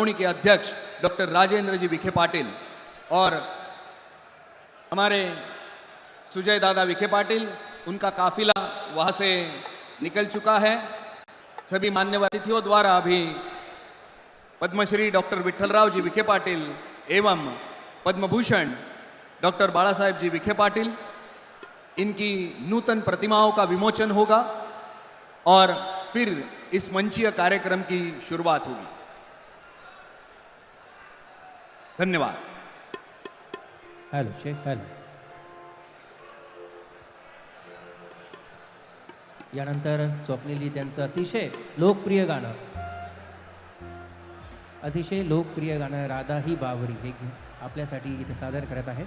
लोनी के अध्यक्ष डॉक्टर राजेंद्र जी विखे पाटिल और हमारे सुजय दादा विखे पाटिल, उनका काफिला वहाँ से निकल चुका है। सभी मान्यवर अतिथियों द्वारा अभी पद्मश्री डॉक्टर विठलराव जी विखे पाटिल एवं पद्मभूषण डॉक्टर बाला साहेब जी विखे पाटिल, इनकी नूतन प्रतिमाओं का विमोचन होगा और फिर इस मंचीय कार्यक्रम की शुरुआत होगी। धन्यवाद. Hello Shaikh hello. यानंतर स्वप्नीलजी त्यांचं अतिशय लोकप्रिय गाणं. अतिशय लोकप्रिय गाणं राधा ही बावरी. हे आपल्यासाठी इथे सादर करत आहेत.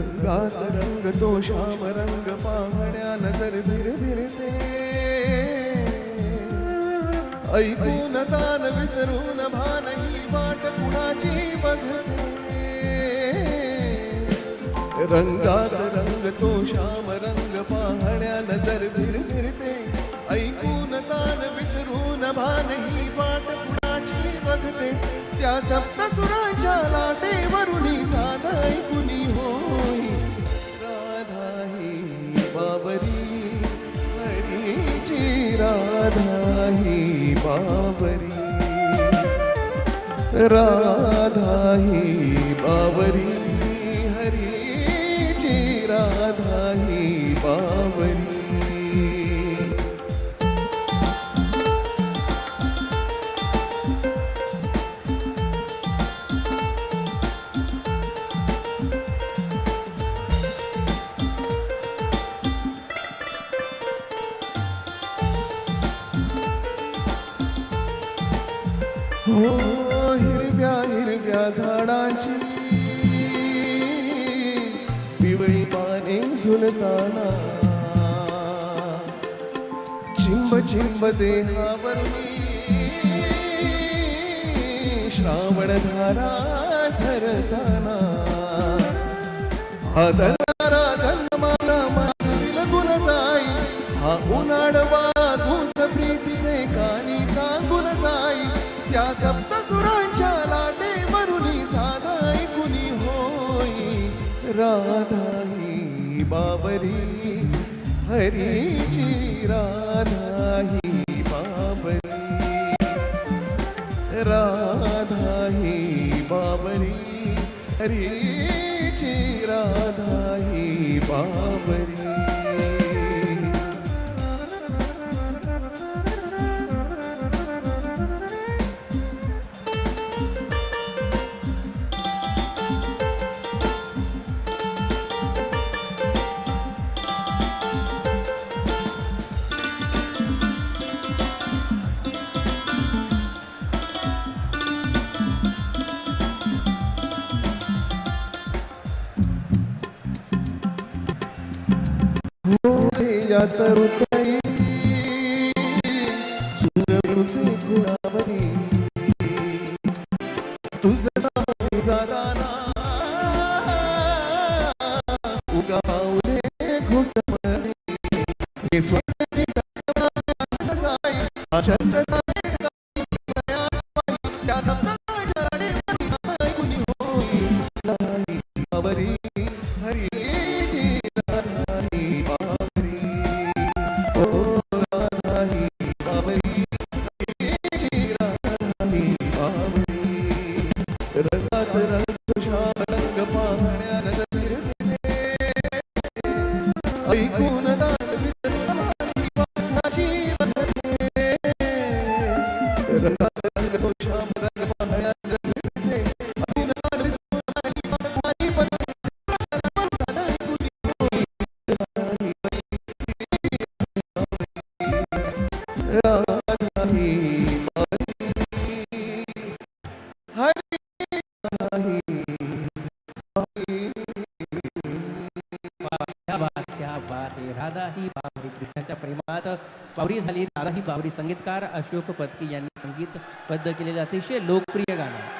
रंगात रंग तो श्याम रंग पाहण्या नजर भिर भिरते ऐकून तान विसरून भान ही वाट कुणाची बघते रंगात रंग तो श्याम रंग पाहण्या नजर भिर भिरते ऐकून तान विसरून भान करते. त्या सप्तसुरांच्या लाटेवरुनी साध ऐकुनी होई. राधा ही बाबरी हरीची राधा ही बाबरी. राधा ही बाबरी. हो हिरव्या हिरव्या झाडांची पिवळी पाने झुलताना. चिंब चिंब देहावर श्रावण धारा झरताना. आदरणारा गंगमाला माझ लगून जाई. हा उन्हाळवा घुस प्रीतीचे कानी जाई त्या सप्तसुरांच्या लाटे मरुनी साधा ऐकुनी होई. राधा ही बाबरी हरीची राधा ही बाबरी. राधा ही बाबरी हरीची राधा ही बाबरी. या तरुताई सुरवणूचे गुणावरी. तुझा जादाना उगा पाऊले घुटमरी. संगीतकार अशोक पदकी यांनी संगीतबद्ध केलेलं अतिशय लोकप्रिय गाणं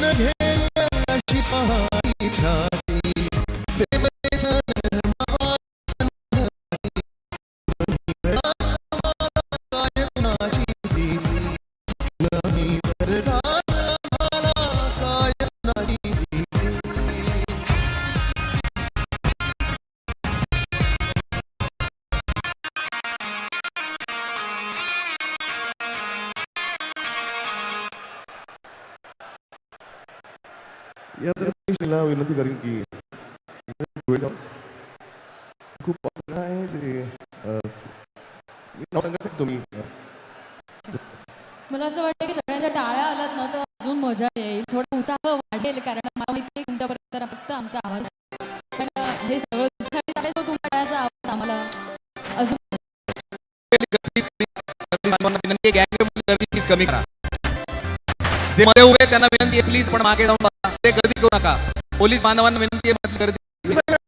शीतः या दरम्यान विनंती करेन की खूप आहे जे तुम्ही मला असं वाटतं की सगळ्यांच्या टाळ्या आल्यात ना तर अजून मजा येईल थोडं उत्साह वाढेल कारण मला माहिती आहे तुमच्यापर्यंत फक्त आमचा आवाज पण हे सगळं तुमच्यासाठी चालेल तो तुमच्या टाळ्याचा आवाज आम्हाला अजून विनंती कमी करा जे मध्ये उभे त्यांना विनंती आहे प्लीज पण मागे जाऊन बघा. ते गर्दी करू नका. पोलीस बांधवांना विनंती आहे गर्दी